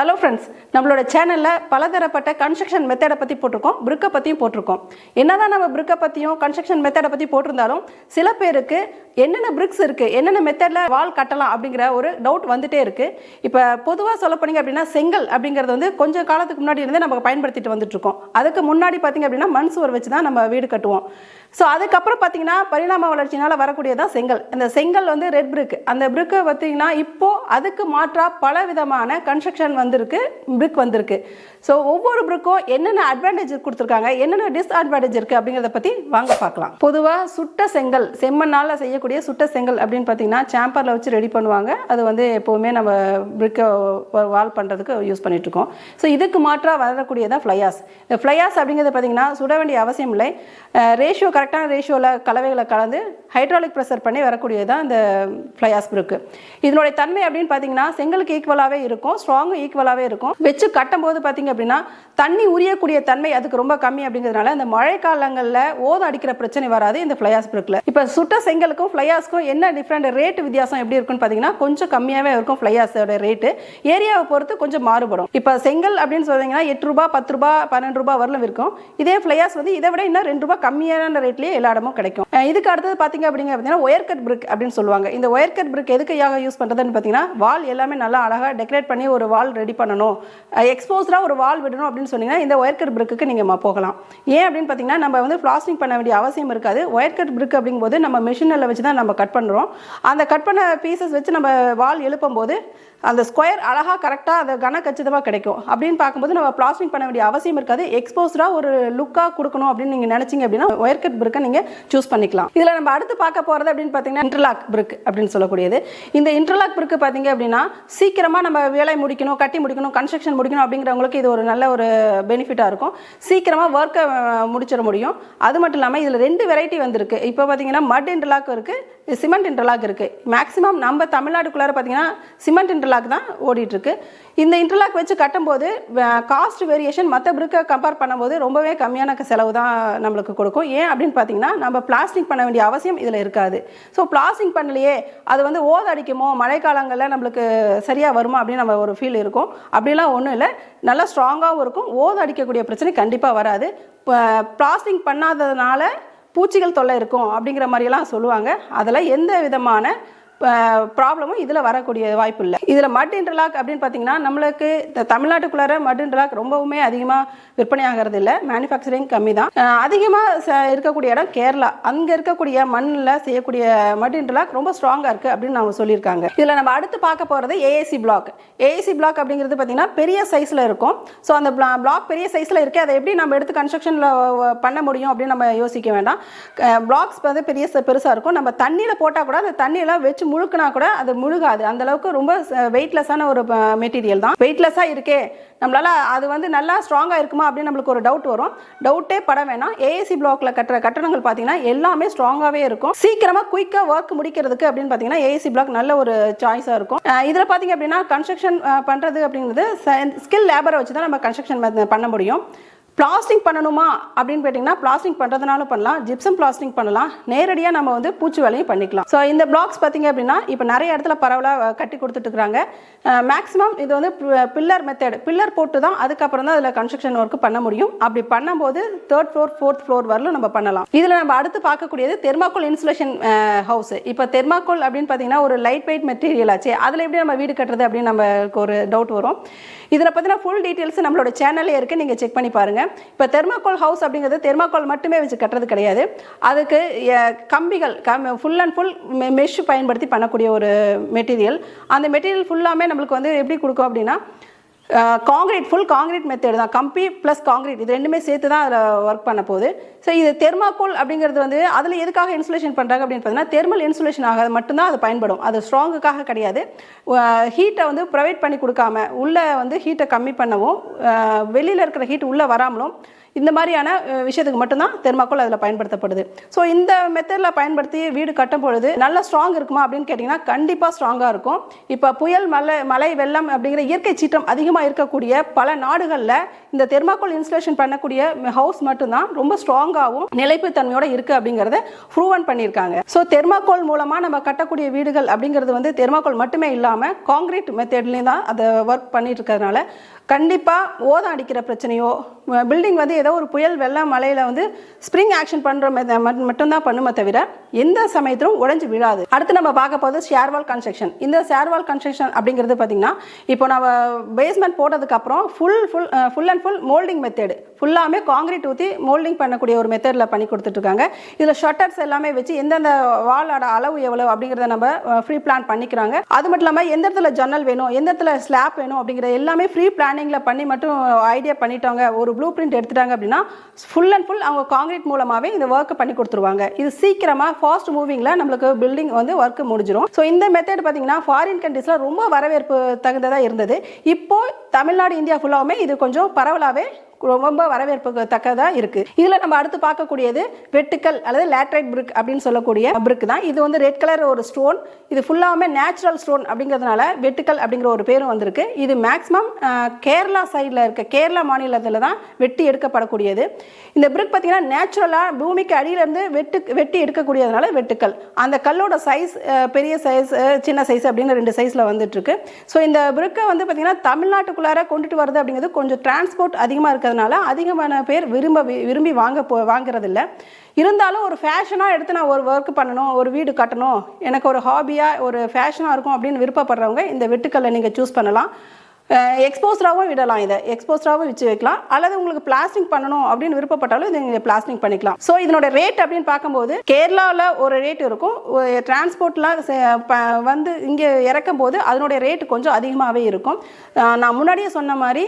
Hello friends நம்மளோட சேனலில் பலதரப்பட்ட கன்ஸ்ட்ரக்ஷன் மெத்தடை பற்றி போட்டிருக்கோம் பிரிக்கை பற்றியும் போட்டிருக்கோம். என்னதான் நம்ம பிரிக்கை பற்றியும் கன்ஸ்ட்ரக்ஷன் மெத்தடை பற்றி போட்டிருந்தாலும் சில பேருக்கு என்னென்ன பிரிக்ஸ் இருக்குது என்னென்ன மெத்தடில் வால் கட்டலாம் அப்படிங்கிற ஒரு டவுட் வந்துட்டே இருக்குது இப்போ பொதுவாக சொல்ல போனீங்க அப்படின்னா செங்கல் அப்படிங்கிறது வந்து கொஞ்சம் காலத்துக்கு முன்னாடி இருந்தே நம்ம பயன்படுத்திட்டு வந்துட்டுருக்கோம் அதுக்கு முன்னாடி பார்த்தீங்க அப்படின்னா மண் சுவர் வச்சு தான் நம்ம வீடு கட்டுவோம். ஸோ அதுக்கப்புறம் பார்த்தீங்கன்னா பரிணாம வளர்ச்சினால் வரக்கூடியதான் செங்கல். அந்த செங்கல் வந்து ரெட் பிரிக் அந்த பிரிக்கை பார்த்தீங்கன்னா இப்போது அதுக்கு மாற்றாக பல விதமான கன்ஸ்ட்ரக்ஷன் வந்திருக்கு பிரிக் வந்திருக்கு. ஸோ ஒவ்வொரு பிரிக்கும் என்னென்ன அட்வான்டேஜ் கொடுத்துருக்காங்க என்னென்ன டிஸ்அட்வான்டேஜ் இருக்குது அப்படிங்கிறத பற்றி வாங்க பார்க்கலாம். பொதுவாக சுட்ட செங்கல் செம்மண்ணால் செய்யக்கூடிய சுட்ட செங்கல் அப்படின்னு பார்த்தீங்கன்னா சாம்பரில் வச்சு ரெடி பண்ணுவாங்க. அது வந்து எப்போவுமே நம்ம பிரிக்கை வால் பண்ணுறதுக்கு யூஸ் பண்ணிகிட்ருக்கோம் இருக்கோம். ஸோ இதுக்கு மாற்றாக வரக்கூடியதான் ஃப்ளையாஸ் இந்த ஃப்ளையாஸ் அப்படிங்கிறது பார்த்தீங்கன்னா சுட வேண்டிய அவசியம் இல்லை. ரேஷியோ கரெக்டான ரேஷியோவில் கலவைகளை கலந்து ஹைட்ராலிக் ப்ரெஷர் பண்ணி வரக்கூடியதான் இந்த ஃப்ளையாஸ்பிருக்கு இதனுடைய தன்மை அப்படின்னு பார்த்தீங்கன்னா செங்கலுக்கு ஈக்குவலாகவே இருக்கும் ஸ்ட்ராங்கும் ஈக்குவலாகவே இருக்கும். வச்சு கட்டும்போது பார்த்தீங்க அப்படின்னா தண்ணி உரியக்கூடிய தன்மை அதுக்கு ரொம்ப கம்மி அப்படிங்கிறதுனால இந்த மழை காலங்களில் ஓதம் அடிக்கிற பிரச்சனை வராது இந்த ஃப்ளையாஸ்பிருக்கில் இப்போ சுட்ட செங்கலுக்கும் ஃப்ளையாஸ்க்கும் என்ன டிஃப்ரெண்ட் ரேட் வித்தியாசம் எப்படி இருக்குன்னு பார்த்தீங்கன்னா கொஞ்சம் கம்மியாகவே இருக்கும் ஃப்ளையாஸோட ரேட்டு ஏரியாவை பொறுத்து கொஞ்சம் மாறுபடும். இப்போ செங்கல் அப்படின்னு சொல்றீங்கன்னா எட்டு ரூபா பத்து ரூபா பன்னெண்டு ரூபா வரலும் இருக்கும். இதே ஃப்ளையாஸ் வந்து இதை விட இன்னும் ரெண்டு ரூபா கம்மியான ரேட் ரேட்லேயே எல்லா இடமும் கிடைக்கும். இதுக்கு அடுத்தது பார்த்தீங்க அப்படிங்க பார்த்தீங்கன்னா ஒயர் கட் பிரிக் அப்படின்னு சொல்லுவாங்க. இந்த ஒயர் கட் பிரிக் எதுக்காக யூஸ் பண்ணுறதுன்னு பார்த்தீங்கன்னா வால் எல்லாமே நல்லா அழகாக டெக்கரேட் பண்ணி ஒரு வால் ரெடி பண்ணணும். எக்ஸ்போஸ்டாக ஒரு வால் விடணும் அப்படின்னு சொன்னீங்கன்னா இந்த ஒயர் கட் பிரிக்கு நீங்கள் போகலாம். ஏன் அப்படின்னு பார்த்தீங்கன்னா நம்ம வந்து பிளாஸ்டிங் பண்ண வேண்டிய அவசியம் இருக்காது. ஒயர் கட் பிரிக் அப்படிங்கும்போது நம்ம மிஷினில் வச்சு தான் நம்ம கட் பண்ணுறோம் அந்த கட் பண்ண பீசஸ் வச்சு நம்ம வால் எழுப்பும் போது அந்த ஸ்கொயர் அழகாக கரெக்டாக அந்த கன கச்சிதமாக கிடைக்கும். அப்படின்னு பார்க்கும்போது நம்ம பிளாஸ்டிங் பண்ண வேண்டிய அவசியம் இருக்காது. எக்ஸ்போஸ்டாக ஒரு லுக்காக கொடுக்கணும் அப்படின்னு நீங்கள் நினச்சிங்க அப்படின்னா ஒயர் கட் பிரிக்கை நீங்கள் சூஸ் பண்ணிக்கலாம். இதில் நம்ம அடுத்து பார்க்க போகிறது அப்படின்னு பார்த்தீங்கன்னா இன்டர்லாக் பிரிக் அப்படின்னு சொல்லக்கூடியது. இந்த இன்டர்லாக் பிரிக்கு பார்த்தீங்க அப்படின்னா சீக்கிரமாக நம்ம வேலை முடிக்கணும் கட்டி முடிக்கணும் கன்ஸ்ட்ரக்ஷன் முடிக்கணும் அப்படிங்கிறவங்களுக்கு இது ஒரு நல்ல ஒரு பெனிஃபிட்டாக இருக்கும். சீக்கிரமாக ஒர்க்கை முடிச்சிட முடியும். அது மட்டும் இல்லாமல் இதில் ரெண்டு வெரைட்டி வந்திருக்கு. இப்போ பார்த்தீங்கன்னா மட் இன்டர்லாக் இருக்குது சிமெண்ட் இன்டர்லாக் இருக்குது மேக்ஸிமம் நம்ம தமிழ்நாடுக்குள்ளார பார்த்தீங்கன்னா சிமெண்ட் இன்டர்லாக் தான் ஓடிட்டுருக்கு. இந்த இன்டர்லாக் வச்சு கட்டும்போது காஸ்ட் வேரியேஷன் மற்ற பிரிக்கை கம்பேர் பண்ணும்போது ரொம்பவே கம்மியான செலவு தான் நம்மளுக்கு கொடுக்கும். ஏன் அப்படின்னு பார்த்தீங்கன்னா நம்ம பிளாஸ்டிக் பண்ண வேண்டிய அவசியம் இதில் இருக்காது. ஸோ பிளாஸ்டிக் பண்ணலையே அது வந்து ஓத அடிக்குமோ மழைக்காலங்களில் நம்மளுக்கு சரியாக வருமா அப்படின்னு நம்ம ஒரு ஃபீல் இருக்கும். அப்படிலாம் ஒன்றும் இல்லை. நல்லா ஸ்ட்ராங்காகவும் இருக்கும். ஓத அடிக்கக்கூடிய பிரச்சனை கண்டிப்பாக வராது. பிளாஸ்டிக் பண்ணாததுனால பூச்சிகள் தொல்லை இருக்கும் அப்படிங்கிற மாதிரியெல்லாம் சொல்லுவாங்க. அதில் எந்த விதமான ப்ராப்ளமும் இதில் வரக்கூடிய வாய்ப்பு இல்லை இதில் மட் இன்டர்லாக் அப்படின்னு பார்த்தீங்கன்னா நம்மளுக்கு இந்த தமிழ்நாட்டுக்குள்ளார மட் இன்டர்லாக் ரொம்பவுமே அதிகமாக விற்பனை ஆகிறது இல்லை மேனுஃபேக்சரிங் கம்மி தான் அதிகமாக இருக்கக்கூடிய இடம் கேரளா. அங்கே இருக்கக்கூடிய மண்ணில் செய்யக்கூடிய மட் இன்டர்லாக் ரொம்ப ஸ்ட்ராங்காக இருக்குது அப்படின்னு அவங்க சொல்லியிருக்காங்க. இதில் நம்ம அடுத்து பார்க்க போகிறது ஏஏசி பிளாக் ஏஏசி பிளாக் அப்படிங்கிறது பார்த்தீங்கன்னா பெரிய சைஸில் இருக்கும். ஸோ அந்த பிளாக் பெரிய சைஸில் இருக்குது அதை எப்படி நம்ம எடுத்து கன்ஸ்ட்ரக்ஷனில் பண்ண முடியும் அப்படின்னு நம்ம யோசிக்க வேண்டாம். பிளாக்ஸ் வந்து பெரிய பெருசாக இருக்கும். நம்ம தண்ணியில் போட்டால் கூட அந்த தண்ணியெல்லாம் வச்சு முழுக்கினா கூட அது முழுகாது. அந்தளவுக்கு ரொம்ப வெயிட்லெஸ்ஸான ஒரு மெட்டீரியல் தான். வெயிட்லெஸ்ஸாக இருக்கே. நம்மளால் அது வந்து நல்லா ஸ்ட்ராங்காக இருக்குமா அப்படின்னு நம்மளுக்கு ஒரு டவுட் வரும். டவுட்டே பட வேணாம். ஏஏசி பிளாக்ல கட்டுற கட்டணங்கள் பார்த்தீங்கன்னா எல்லாமே ஸ்ட்ராங்காகவே இருக்கும். சீக்கிரமாக குயிக்காக ஒர்க் முடிக்கிறதுக்கு அப்படின்னு பார்த்தீங்கன்னா ஏஏசி பிளாக் நல்ல ஒரு சாய்ஸாக இருக்கும். இதில் பார்த்தீங்க அப்படின்னா கன்ஸ்ட்ரக்ஷன் பண்ணுறது அப்படிங்கிறது ஸ்கில் லேபரை வச்சு தான் நம்ம கன்ஸ்ட்ரக்ஷன் பண்ண முடியும். பிளாஸ்டிங் பண்ணணுமா அப்படின்னு கேட்டிங்கன்னா பிளாஸ்டிங் பண்ணுறதுனாலும் பண்ணலாம் ஜிப்சம் பிளாஸ்டிங் பண்ணலாம் நேரடியாக நம்ம வந்து பூச்சி வேலையும் பண்ணிக்கலாம். ஸோ இந்த பிளாக்ஸ் பார்த்தீங்க அப்படின்னா இப்போ நிறைய இடத்துல பரவலாக கட்டி கொடுத்துட்டு மேக்ஸிமம் இது வந்து பில்லர் மெத்தட் பில்லர் போட்டு தான் அதுக்கப்புறம் தான் அதில் கன்ஸ்ட்ரக்ஷன் ஒர்க் பண்ண முடியும். அப்படி பண்ணும்போது தேர்ட் ஃப்ளோர் ஃபோர்த் ஃப்ளோர் வரலும் நம்ம பண்ணலாம். இதில் நம்ம அடுத்து பார்க்கக்கூடியது தெர்மாக்கோல் இன்சுலேஷன் ஹவுஸ் இப்போ தெர்மாக்கோல் அப்படின்னு பார்த்தீங்கன்னா ஒரு லைட் வெயிட் மெட்டீரியல் ஆச்சு அதில் எப்படி நம்ம வீடு கட்டுறது அப்படின்னு நமக்கு ஒரு டவுட் வரும். இதில் பார்த்தீங்கன்னா ஃபுல் டீட்டெயில்ஸ் நம்மளோட சேனல்லே இருக்குது நீங்கள் செக் பண்ணி பாருங்கள் இப்போ தெர்மாக்கோல் ஹவுஸ் அப்படிங்கிறது தெர்மாக்கோல் மட்டுமே வச்சு கட்டுறது கிடையாது. அதுக்கு கம்பிகள் கம் ஃபுல் அண்ட் ஃபுல் மெஷ் பயன்படுத்தி பண்ணக்கூடிய ஒரு மெட்டீரியல் அந்த மெட்டீரியல் ஃபுல்லாமே நம்மளுக்கு வந்து எப்படி கொடுக்கும் அப்படின்னா காங்கிரீட் ஃபுல் காங்கிரீட் மெத்தட் தான். கம்பி ப்ளஸ் காங்கிரீட் இது ரெண்டுமே சேர்த்து தான் அதில் ஒர்க் பண்ண போகுது. ஸோ இது தெர்மாக்கோல் அப்படிங்கிறது வந்து அதில் எதுக்காக இன்சுலேஷன் பண்ணுறாங்க அப்படின்னு பார்த்தீங்கன்னா தெர்மல் இன்சுலேஷன் ஆக மட்டும்தான் அது பயன்படும். அது ஸ்ட்ராங்குக்காக கிடையாது. ஹீட்டை வந்து ப்ரொவைட் பண்ணி கொடுக்காம உள்ளே வந்து ஹீட்டை கம்மி பண்ணவும் வெளியில் இருக்கிற ஹீட் உள்ளே வராமலும் இந்த மாதிரியான விஷயத்துக்கு மட்டும்தான் தெர்மாக்கோல் அதில் பயன்படுத்தப்படுது. ஸோ இந்த மெத்தடில் பயன்படுத்தி வீடு கட்டும் பொழுது நல்ல ஸ்ட்ராங் இருக்குமா அப்படின்னு கேட்டிங்கன்னா கண்டிப்பாக ஸ்ட்ராங்காக இருக்கும். இப்போ புயல் மலை மலை வெள்ளம் அப்படிங்கிற இயற்கை சீற்றம் அதிகமாக இருக்கக்கூடிய பல நாடுகளில் இந்த தெர்மாக்கோல் இன்ஸ்டலேஷன் பண்ணக்கூடிய ஹவுஸ் மட்டும்தான் ரொம்ப ஸ்ட்ராங்காகவும் நிலைப்புத்தன்மையோட இருக்குது அப்படிங்கிறத ப்ரூவன் பண்ணியிருக்காங்க. ஸோ தெர்மாக்கோல் மூலமாக நம்ம கட்டக்கூடிய வீடுகள் அப்படிங்கிறது வந்து தெர்மாக்கோல் மட்டுமே இல்லாமல் காங்கிரீட் மெத்தட்லேயும் தான் அதை ஒர்க் பண்ணிட்டு இருக்கிறதுனால கண்டிப்பாக ஓதம் அடிக்கிற பிரச்சனையோ பில்டிங் வந்து ஏதோ ஒரு புயல் வெள்ளம் மலையில் வந்து ஸ்ப்ரிங் ஆக்ஷன் பண்ணுற மட்டும்தான் பண்ணுமே தவிர எந்த சமயத்திலும் உடஞ்சி விழாது. அடுத்து நம்ம பார்க்க போகிறது ஷேர்வால் கன்ஸ்ட்ரக்ஷன் இந்த ஷேர்வால் கன்ஸ்ட்ரக்ஷன் அப்படிங்கிறது பார்த்திங்கன்னா இப்போ நம்ம பேஸ்மெண்ட் போட்டதுக்கப்புறம் full full full and full moulding method ஃபுல்லாமே காங்கிரீட் ஊற்றி மோல்டிங் பண்ணக்கூடிய ஒரு மெத்தடில் பண்ணி கொடுத்துட்ருக்காங்க. இதில் ஷட்டர்ஸ் எல்லாமே வச்சு எந்தெந்த வாலோட அளவு எவ்வளோ அப்படிங்கிறத நம்ம ஃப்ரீ பிளான் பண்ணிக்கிறாங்க. அது மட்டும் இல்லாமல் எந்த இடத்துல ஜன்னல் வேணும் எந்த இடத்துல ஸ்லாப் வேணும் அப்படிங்கிற எல்லாமே ஃப்ரீ பிளான் பிளானிங்கில் பண்ணி மட்டும் ஐடியா பண்ணிட்டாங்க ஒரு ப்ளூ பிரிண்ட் எடுத்துட்டாங்க அப்படின்னா ஃபுல் அண்ட் ஃபுல் அவங்க காங்கிரீட் மூலமாகவே இந்த ஒர்க்கை பண்ணி கொடுத்துருவாங்க. இது சீக்கிரமாக ஃபாஸ்ட் மூவிங்கில் நம்மளுக்கு பில்டிங் வந்து ஒர்க்கு முடிஞ்சிடும் ஸோ இந்த மெத்தட் பார்த்தீங்கன்னா ஃபாரின் கண்ட்ரீஸில் ரொம்ப வரவேற்பு தகுந்ததாக இருந்தது. இப்போ தமிழ்நாடு இந்தியா ஃபுல்லாவுமே இது கொஞ்சம் பரவலாகவே ரொம்ப வரவேற்பு தக்கதாக இருக்குது இதில் நம்ம அடுத்து பார்க்கக்கூடியது வெட்டுக்கல் அல்லது லேட்ரைட் பிரிக் அப்படின்னு சொல்லக்கூடிய பிரிக் தான். இது வந்து ரெட் கலர் ஒரு ஸ்டோன் இது ஃபுல்லாகவுமே நேச்சுரல் ஸ்டோன் அப்படிங்கிறதுனால வெட்டுக்கல் அப்படிங்கிற ஒரு பேரும் வந்திருக்கு. இது மேக்ஸிமம் கேரளா சைடில் இருக்க கேரளா மாநிலத்தில் தான் வெட்டி எடுக்கப்படக்கூடியது. இந்த பிரிக் பார்த்தீங்கன்னா நேச்சுரலாக பூமிக்கு அடியிலேருந்து வெட்டு வெட்டி எடுக்கக்கூடியதுனால வெட்டுக்கல் அந்த கல்லோட சைஸ் பெரிய சைஸ் சின்ன சைஸ் அப்படின்னு ரெண்டு சைஸில் வந்துட்டுருக்கு ஸோ இந்த பிரிக்கை வந்து பார்த்திங்கன்னா நாட்டுக்குள்ளார கொண்டுட்டு வருது அப்படிங்கிறது கொஞ்சம் டிரான்ஸ்போர்ட் அதிகமாக இருக்கிறதுனால அதிகமான பேர் விரும்ப விரும்பி வாங்க போ வாங்குறதில்ல. இருந்தாலும் ஒரு ஃபேஷனாக எடுத்து நான் ஒரு ஒர்க் பண்ணணும் ஒரு வீடு கட்டணும் எனக்கு ஒரு ஹாபியாக ஒரு ஃபேஷனாக இருக்கும் அப்படின்னு விருப்பப்படுறவங்க இந்த வெட்டுக்கல்லை நீங்கள் சூஸ் பண்ணலாம். எக்ஸ்போஸ்டாகவும் விடலாம் இதை. எக்ஸ்போஸ்டாகவும் வச்சு வைக்கலாம். அல்லது உங்களுக்கு பிளாஸ்டிக் பண்ணணும் அப்படின்னு விருப்பப்பட்டாலும் இதை நீங்கள் பிளாஸ்டிக் பண்ணிக்கலாம். ஸோ இதனோட ரேட் அப்படின்னு பார்க்கும்போது கேரளாவில் ஒரு ரேட் இருக்கும். டிரான்ஸ்போர்ட்லாம் வந்து இங்கே இறக்கும் போது அதனுடைய ரேட் கொஞ்சம் அதிகமாகவே இருக்கும். நான் முன்னாடியே சொன்ன மாதிரி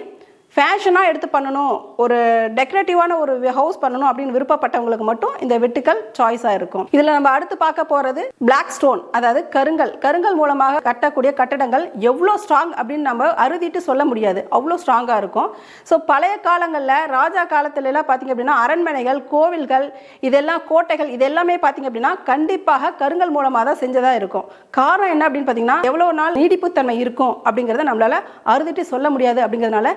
ஃபேஷனாக எடுத்து பண்ணணும். ஒரு டெக்கரேட்டிவான ஒரு ஹவுஸ் பண்ணணும் அப்படின்னு விருப்பப்பட்டவங்களுக்கு மட்டும் இந்த வெட்டுக்கள் சாய்ஸாக இருக்கும். இதில் நம்ம அடுத்து பார்க்க போகிறது பிளாக் ஸ்டோன் அதாவது கருங்கல். கருங்கல் மூலமாக கட்டக்கூடிய கட்டடங்கள் எவ்வளோ ஸ்ட்ராங் அப்படின்னு நம்ம அறுதிட்டு சொல்ல முடியாது. அவ்வளோ ஸ்ட்ராங்காக இருக்கும். ஸோ பழைய காலங்களில் ராஜா காலத்துலலாம் பார்த்திங்க அப்படின்னா அரண்மனைகள் கோவில்கள் இதெல்லாம் கோட்டைகள் இது எல்லாமே அப்படின்னா கண்டிப்பாக கருங்கல் மூலமாக தான் செஞ்சதாக இருக்கும். காரணம் என்ன அப்படின்னு பார்த்தீங்கன்னா எவ்வளோ நாள் நீடிப்புத்தன்மை இருக்கும் அப்படிங்கிறத நம்மளால் அறுதிட்டு சொல்ல முடியாது அப்படிங்கிறதுனால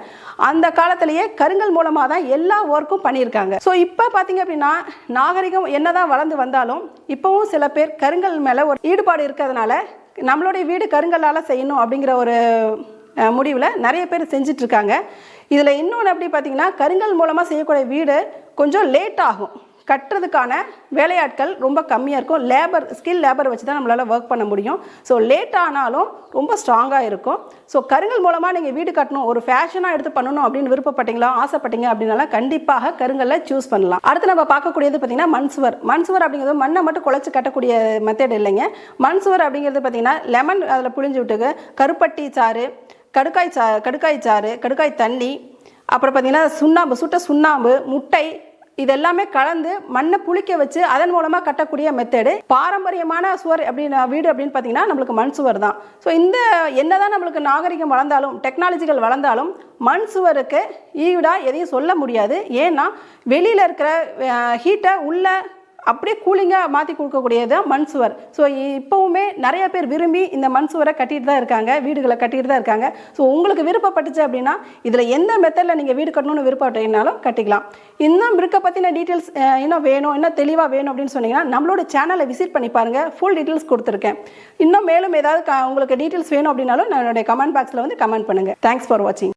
அந்த காலத்திலேயே கருங்கல் மூலமாக தான் எல்லா ஒர்க்கும் பண்ணியிருக்காங்க. ஸோ இப்போ பார்த்தீங்க அப்படின்னா நாகரிகம் என்னதான் வளர்ந்து வந்தாலும் இப்போவும் சில பேர் கருங்கல் மேலே ஒரு ஈடுபாடு இருக்கிறதுனால நம்மளுடைய வீடு கருங்கல்லால் செய்யணும் அப்படிங்கிற ஒரு முடிவில் நிறைய பேர் செஞ்சிட்ருக்காங்க. இதில் இன்னொன்று எப்படி பார்த்தீங்கன்னா கருங்கல் மூலமாக செய்யக்கூடிய வீடு கொஞ்சம் லேட் ஆகும். கட்டுறதுக்கான வேலையாட்கள் ரொம்ப கம்மியாக இருக்கும். லேபர் ஸ்கில் லேபர் வச்சு தான் நம்மளால் ஒர்க் பண்ண முடியும். ஸோ லேட் ஆனாலும் ரொம்ப ஸ்ட்ராங்காக இருக்கும். ஸோ கருங்கல் மூலமாக நீங்கள் வீடு கட்டணும். ஒரு ஃபேஷனாக எடுத்து பண்ணணும் அப்படின்னு விருப்பப்பட்டீங்களா ஆசைப்பட்டீங்க அப்படின்னால கண்டிப்பாக கருங்கல்ல சூஸ் பண்ணலாம். அடுத்து நம்ம பார்க்கக்கூடியது பார்த்தீங்கன்னா மண்சுவர் மண்சுவர் அப்படிங்கிறது மண்ணை மட்டும் குழச்சி கட்டக்கூடிய மெத்தட் இல்லைங்க. மண்சுவர் அப்படிங்கிறது பார்த்தீங்கன்னா லெமன் அதில் புழிஞ்சு விட்டுக்கு கருப்பட்டி சாறு கடுக்காய் சா கடுக்காய் சாறு கடுக்காய் தண்ணி அப்புறம் பார்த்தீங்கன்னா சுண்ணாம்பு சுட்ட சுண்ணாம்பு முட்டை இதெல்லாமே கலந்து மண்ணை புளிக்க வச்சு அதன் மூலமாக கட்டக்கூடிய மெத்தடு பாரம்பரியமான சுவர் அப்படின்னு வீடு அப்படின்னு பார்த்தீங்கன்னா நம்மளுக்கு மண் சுவர் தான். ஸோ இந்த என்னதான் நம்மளுக்கு நாகரிகம் வளர்ந்தாலும் டெக்னாலஜிகள் வளர்ந்தாலும் மண் சுவருக்கு ஈடாக எதையும் சொல்ல முடியாது. ஏன்னா வெளியில் இருக்கிற ஹீட்டை உள்ள அப்படியே கூலிங்காக மாற்றி கொடுக்கக்கூடியது தான் மண் சுவர். ஸோ இப்போவுமே நிறைய பேர் விரும்பி இந்த மண் சுவரை கட்டிட்டு தான் இருக்காங்க வீடுகளை கட்டிட்டு தான் இருக்காங்க. ஸோ உங்களுக்கு விருப்பப்பட்டுச்சு அப்படின்னா இதில் எந்த மெத்தடில் நீங்கள் வீடு கட்டணும்னு விருப்பப்பட்டீங்கனாலும் கட்டிக்கலாம். இன்னும் இருக்க பற்றின டீட்டெயில்ஸ் இன்னும் வேணும் இன்னும் தெளிவாக வேணும் அப்படின்னு சொன்னீங்கன்னா நம்மளோட சேனலை விசிட் பண்ணி பாருங்கள் ஃபுல் டீட்டெயில்ஸ் கொடுத்துருக்கேன். இன்னும் மேலும் ஏதாவது உங்களுக்கு டீட்டெயில்ஸ் வேணும் அப்படின்னாலும் நான் என்னுடைய கமெண்ட் பாக்ஸில் வந்து கமெண்ட் பண்ணுங்கள் தேங்க்ஸ் ஃபார் வாட்சிங்